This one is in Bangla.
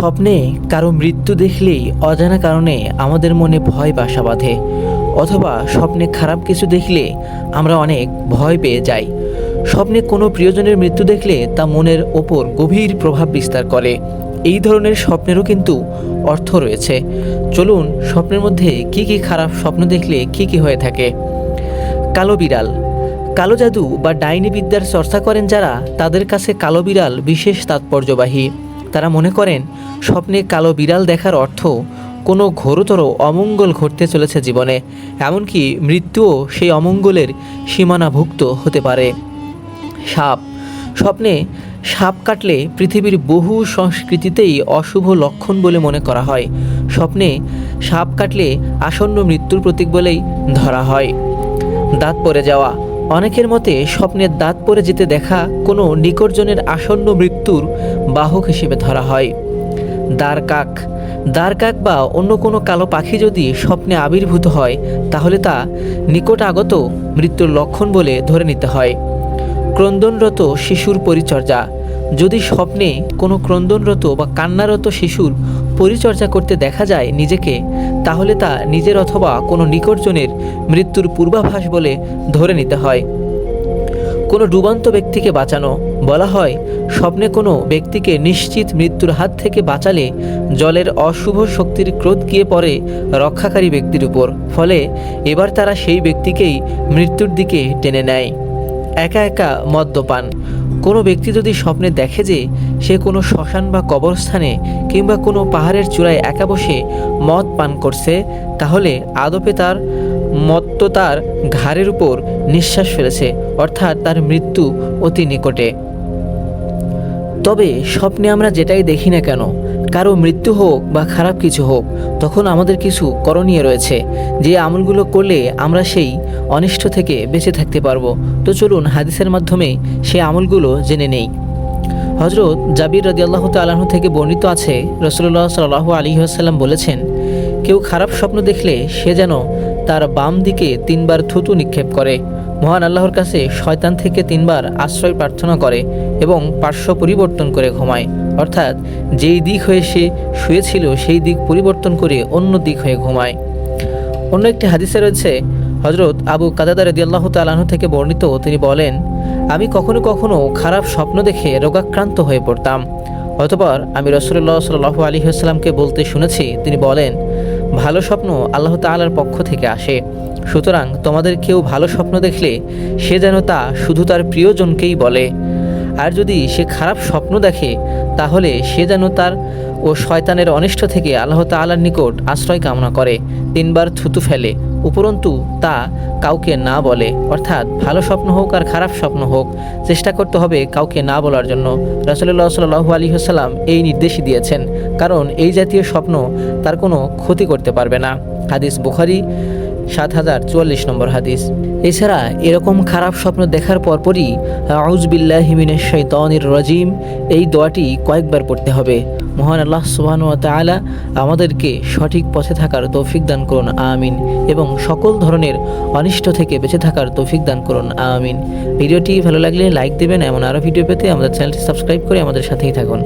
স্বপ্নে কারও মৃত্যু দেখলেই অজানা কারণে আমাদের মনে ভয় বাসা বাঁধে। অথবা স্বপ্নে খারাপ কিছু দেখলে আমরা অনেক ভয় পেয়ে যাই। স্বপ্নে কোনো প্রিয়জনের মৃত্যু দেখলে তা মনের ওপর গভীর প্রভাব বিস্তার করে। এই ধরনের স্বপ্নেরও কিন্তু অর্থ রয়েছে। চলুন, স্বপ্নের মধ্যে কি কি খারাপ স্বপ্ন দেখলে কি কি হয়ে থাকে? কালো বিড়াল। কালো জাদু বা ডাইনি বিদ্যার চর্চা করেন যারা, তাদের কাছে কালো বিড়াল বিশেষ তাৎপর্যবাহী। তারা মনে করেন, স্বপ্নে কালো বিড়াল দেখার অর্থ কোনো ঘোরতর অমঙ্গল ঘটতে চলেছে জীবনে, এমনকি মৃত্যুও সেই অমঙ্গলের সীমানাভুক্ত হতে পারে। সাপ। স্বপ্নে সাপ কাটলে পৃথিবীর বহু সংস্কৃতিতেই অশুভ লক্ষণ বলে মনে করা হয়। স্বপ্নে সাপ কাটলে আসন্ন মৃত্যুর প্রতীক বলেই ধরা হয়। দাঁত পড়ে যাওয়া। অনেকের মতে স্বপ্নের দাঁত পড়ে যেতে দেখা কোনো নিকটজনের আসন্ন মৃত্যুর বাহক হিসেবে ধরা হয়। দাঁড় কাক। দাঁড় কাক বা অন্য কোনো কালো পাখি যদি স্বপ্নে আবির্ভূত হয়, তাহলে তা নিকট আগত মৃত্যুর লক্ষণ বলে ধরে নিতে হয়। ক্রন্দনরত শিশুর পরিচর্যা। যদি স্বপ্নে কোনো ক্রন্দনরত বা কান্নারত শিশুর পরিচর্যা করতে দেখা যায় নিজেকে, তাহলে তা নিজের অথবা কোনো নিকটজনের মৃত্যুর পূর্বাভাস বলে ধরে নিতে হয়। কোনো ডুবান্ত ব্যক্তিকে বাঁচানো, বলা হয়, স্বপ্নে কোনো ব্যক্তিকে নিশ্চিত মৃত্যুর হাত থেকে বাঁচালে জলের অশুভ শক্তির ক্রোধ গিয়ে পড়ে রক্ষাকারী ব্যক্তির উপর, ফলে এবার তারা সেই ব্যক্তিকেই মৃত্যুর দিকে টেনে নেয়। একা একা মদ্যপান কোনো ব্যক্তি যদি স্বপ্নে দেখে যে সে কোনো শ্মশান বা কবরস্থানে কিংবা কোনো পাহাড়ের চূড়ায় একা বসে মদ পান করছে, তাহলে আদপে তার মত্ত তার ঘাড়ের উপর নিঃশ্বাস ফেলেছে, অর্থাৎ তার মৃত্যু অতি নিকটে। তবে স্বপ্নে আমরা যেটাই দেখি না কেন কারও মৃত্যু হোক বা খারাপ কিছু হোক, তখন আমাদের কিছু করণীয় রয়েছে। যে আমলগুলো করলে আমরা সেই অনিষ্ট থেকে বেঁচে থাকতে পারব। তো চলুন হাদিসের মাধ্যমে সেই আমলগুলো জেনে নেই। হজরত জাবির রদিয়াল্লাহ তালাহ থেকে বর্ণিত আছে রসুল্লাহ সাল্লাহ আলী আসাল্লাম বলেছেন, কেউ খারাপ স্বপ্ন দেখলে সে যেন তার বাম দিকে তিনবার থুতু নিক্ষেপ করে। মহান আল্লাহর কাছে শয়তান থেকে তিনবার আশ্রয় প্রার্থনা করে এবং পার্শ্ব পরিবর্তন করে ঘুমায়। অর্থাৎ যেই দিক হয়ে সে শুয়েছিল, সেই দিক পরিবর্তন করে অন্য দিক হয়ে ঘুমায়। অন্য একটি হাদিসে রয়েছে হজরত আবু কাদাদা রদিয়াল্লাহ তালাহ থেকে বর্ণিত, তিনি বলেন, আমি কখনো কখনো খারাপ স্বপ্ন দেখে রোগাক্রান্ত হয়ে পড়তাম। অতপর আমি রসুল্লাহ সাল্লাহ আলী আসসালামকে বলতে শুনেছি, তিনি বলেন, ভালো স্বপ্ন আল্লাহ তালার পক্ষ থেকে আসে। সুতরাং তোমাদের কেউ ভালো স্বপ্ন দেখলে সে যেন তা শুধু তার প্রিয়জনকেই বলে। আর যদি সে খারাপ স্বপ্ন দেখে, তাহলে সে যেন তার ও শয়তানের অনিষ্ট থেকে আল্লাহ তালার নিকট আশ্রয় কামনা করে, তিনবার থুতু ফেলে, উপরন্তু তা কাউকে না বলে। অর্থাৎ ভালো স্বপ্ন হোক আর খারাপ স্বপ্ন হোক, চেষ্টা করতে হবে কাউকে না বলার জন্য। রসল্লাহ সাল্লাহ আলী হাসাল্লাম এই নির্দেশই দিয়েছেন, কারণ এই জাতীয় স্বপ্ন তার কোনো ক্ষতি করতে পারবে না। হাদিস বুখারি সাত হাজার চুয়াল্লিশ নম্বর হাদিস। এছাড়া এরকম খারাপ স্বপ্ন দেখার পরপরই আউজবিল্লাহিমিনের শৈতনির রাজিম, এই দোয়াটি কয়েকবার পড়তে হবে। মহান আল্লাহ সুবাহন তালা আমাদেরকে সঠিক পথে থাকার তৌফিক দান করুন, আমিন। এবং সকল ধরনের অনিষ্ট থেকে বেঁচে থাকার তৌফিক দান করুন, আমিন। ভিডিওটি ভালো লাগলে লাইক দেবেন, এমন আরও ভিডিও পেতে আমাদের চ্যানেলটি সাবস্ক্রাইব করে আমাদের সাথেই থাকুন।